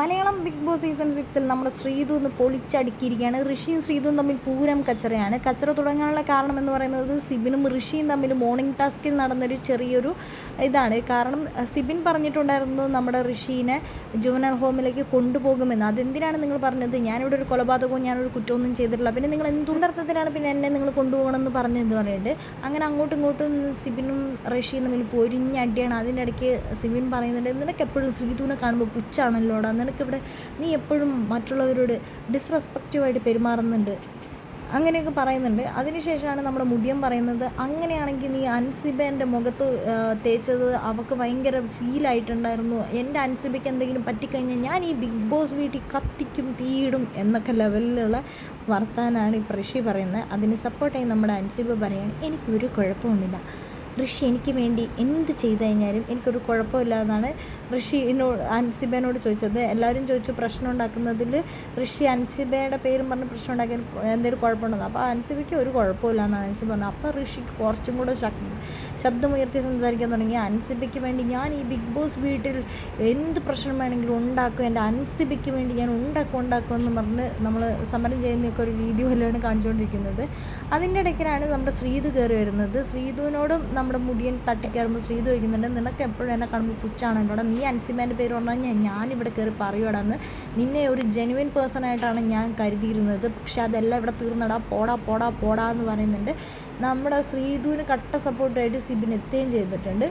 Malayalam big boss season സിക്സിൽ നമ്മുടെ ശ്രീതു ഒന്ന് പൊളിച്ചടുക്കിയിരിക്കുകയാണ്. ഋഷിയും ശ്രീതുവും തമ്മിൽ പൂരം കച്ചറയാണ്. കച്ചറ തുടങ്ങാനുള്ള കാരണം എന്ന് പറയുന്നത് സിബിനും ഋഷിയും തമ്മിൽ മോർണിംഗ് ടാസ്കിൽ നടന്നൊരു ചെറിയൊരു ഇതാണ്. കാരണം സിബിൻ പറഞ്ഞിട്ടുണ്ടായിരുന്നു നമ്മുടെ ഋഷീനെ ജുവനൽ ഹോമിലേക്ക് കൊണ്ടുപോകുമെന്ന്. അതെന്തിനാണ് നിങ്ങൾ പറഞ്ഞത്? ഞാനിവിടെ ഒരു കൊലപാതകവും ഞാനൊരു കുറ്റമൊന്നും ചെയ്തിട്ടില്ല. പിന്നെ നിങ്ങൾ എന്തുണ്ടർത്ഥത്തിലാണ് പിന്നെ എന്നെ നിങ്ങൾ കൊണ്ടുപോകണമെന്ന് പറഞ്ഞതെന്ന് പറയുന്നുണ്ട്. അങ്ങനെ അങ്ങോട്ടും ഇങ്ങോട്ടും സിബിനും ഋഷിയും തമ്മിൽ പൊരിഞ്ഞടിയാണ് അതിന്റെ ഇടയ്ക്ക് സിബിൻ പറയുന്നുണ്ട് നിനക്ക് എപ്പോഴും ശ്രീതുവിനെ കാണുമ്പോൾ പുച്ഛാണല്ലോടാ? നിനക്കിവിടെ നീ എപ്പോഴും മറ്റുള്ളവരോട് ഡിസ്റെസ്പെക്റ്റീവായിട്ട് പെരുമാറുന്നുണ്ട്. അങ്ങനെയൊക്കെ പറയുന്നുണ്ട്. അതിനുശേഷമാണ് നമ്മുടെ മുടിയം പറയുന്നത് അങ്ങനെയാണെങ്കിൽ നീ അൻസിബേന്റെ മുഖത്ത് തേച്ചത് അവൾക്ക് ഭയങ്കര ഫീലായിട്ടുണ്ടായിരുന്നു എന്റെ അൻസിബയ്ക്ക് എന്തെങ്കിലും പറ്റിക്കഴിഞ്ഞാൽ ഞാൻ ഈ ബിഗ് ബോസ് വീട്ടിൽ കത്തിക്കും തീയിടും എന്നൊക്കെ ലെവലിലുള്ള വർത്താനാണ് ഈ പ്രഷി പറയുന്നത്. അതിന് സപ്പോർട്ടായി നമ്മുടെ അൻസിബ പറയുകയാണ് എനിക്കൊരു കുഴപ്പമൊന്നുമില്ല ഋഷി എനിക്ക് വേണ്ടി എന്ത് ചെയ്തു കഴിഞ്ഞാലും എനിക്കൊരു കുഴപ്പമില്ലാതാണ് ഋഷി എന്നോട് അൻസിബേനോട് ചോദിച്ചത്. എല്ലാവരും ചോദിച്ചു പ്രശ്നം ഉണ്ടാക്കുന്നതിൽ ഋഷി അൻസിബയുടെ പേരും പറഞ്ഞ് പ്രശ്നം ഉണ്ടാക്കാൻ എന്തെങ്കിലും കുഴപ്പമുണ്ടെന്ന്. അപ്പോൾ അൻസിബയ്ക്ക് ഒരു കുഴപ്പമില്ല എന്നാണ് അൻസിബ പറഞ്ഞത്. അപ്പോൾ ഋഷി കുറച്ചും കൂടെ ശബ്ദമുയർത്തി സംസാരിക്കാൻ തുടങ്ങി. അൻസിബയ്ക്ക് വേണ്ടി ഞാൻ ഈ ബിഗ് ബോസ് വീട്ടിൽ എന്ത് പ്രശ്നം വേണമെങ്കിലും ഉണ്ടാക്കും. എന്റെ അൻസിബയ്ക്ക് വേണ്ടി ഞാൻ ഉണ്ടാക്കും ഉണ്ടാക്കും എന്ന് പറഞ്ഞ് നമ്മൾ സമരം ചെയ്യുന്നൊക്കെ ഒരു വീഡിയോ പോലെയാണ് കാണിച്ചുകൊണ്ടിരിക്കുന്നത്. അതിന്റെ ഇടയ്ക്കിലാണ് നമ്മുടെ ശ്രീതു കയറി വരുന്നത്. ശ്രീതുവിനോടും നമ്മുടെ മുടിയൻ തട്ടിക്കയറുമ്പോൾ ശ്രീ ചോദിക്കുന്നുണ്ട് നിനക്ക് എപ്പോഴും എന്നെ കാണുമ്പോൾ പുച്ഛാണല്ലോടാ നീ അൻസിമേന്റെ പേര് പറഞ്ഞു ഞാൻ ഇവിടെ കയറി പറയുവാടാന്ന് നിന്നെ ഒരു ജെനുവിൻ പേഴ്സൺ ആയിട്ടാണ് ഞാൻ കരുതിയിരുന്നത്. പക്ഷെ അതെല്ലാം ഇവിടെ തീർന്നടാ പോടാ പോടാ പോടാ എന്ന് പറയുന്നുണ്ട്. നമ്മുടെ ശ്രീധുവിന് കട്ട സപ്പോർട്ടായിട്ട് സിബിൻ എത്തുകയും ചെയ്തിട്ടുണ്ട്.